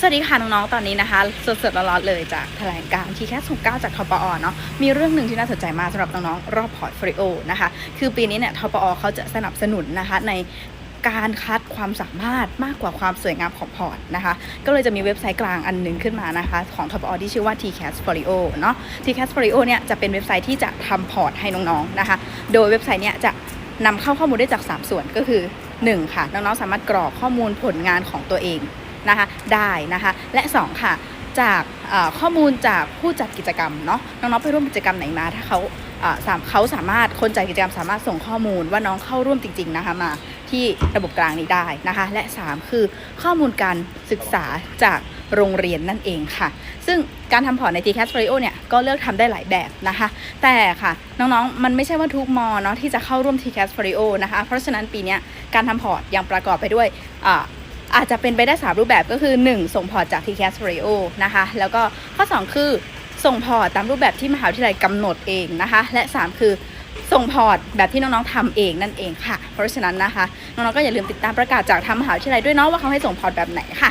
สวัสดีค่ะน้องๆ ตอนนี้นะคะสดๆร้อนๆเลยจากแถลงการที่แค่ส่งก้าจากทปอเนาะมีเรื่องหนึ่งที่น่าสนใจมากสำหรับน้องๆ รอบพอร์ตโฟลิโอนะคะคือปีนี้เนี่ยทปอเขาจะสนับสนุนนะคะในการคัดความสามารถมากกว่าความสวยงามของพอร์ตนะคะ ก็เลยจะมีเว็บไซต์กลางอันหนึงขึ้นมานะคะ ของทปอที่ชื่อว่า TCAS Folio เนาะ TCAS Folio เนี่ยจะเป็นเว็บไซต์ที่จะทำพอร์ตให้น้องๆนะคะ โดยเว็บไซต์เนี่ยจะนำเข้าข้อมูลได้จาก 3 ส่วนก็คือหนึ่งค่ะ น้องๆสามารถกรอกข้อมูลผลงานของตัวเอง นะคะได้นะคะและ 2 ค่ะจากข้อมูลจากผู้จัดกิจกรรมเนาะน้องๆไปร่วมกิจกรรมไหนมา ถ้าเขาเอ่อสามเขาสามารถคนจัดกิจกรรมสามารถส่งข้อมูลว่าน้องเข้าร่วมจริง ๆนะคะมาที่ระบบกลางนี้ได้นะคะ และ 3 คือข้อมูลการศึกษาจากโรงเรียนนั่นเองค่ะ ซึ่งการทำพอร์ตใน t c a s Folio เนี่ยก็เลือกทำได้หลายแบบนะคะ แต่ค่ะน้องๆ มันไม่ใช่ว่าทุกมอเนาะที่จะเข้าร่วม t c a s Folio นะคะ เพราะฉะนั้นปีนี้การทำพอร์ตยังประกอบไปด้วย อาจจะเป็นไปได้ 3 รูปแบบก็คือ 1 ส่งพอร์ตจาก TCAS Radio นะคะ แล้วก็ข้อ 2 คือส่งพอร์ตตามรูปแบบที่มหาวิทยาลัยกำหนดเองนะคะ และ 3 คือส่งพอร์ตแบบที่น้องๆทำเองนั่นเองค่ะ เพราะฉะนั้นนะคะ น้องๆก็อย่าลืมติดตามประกาศจากทางมหาวิทยาลัยด้วยเนาะว่าเขาให้ส่งพอร์ตแบบไหนค่ะ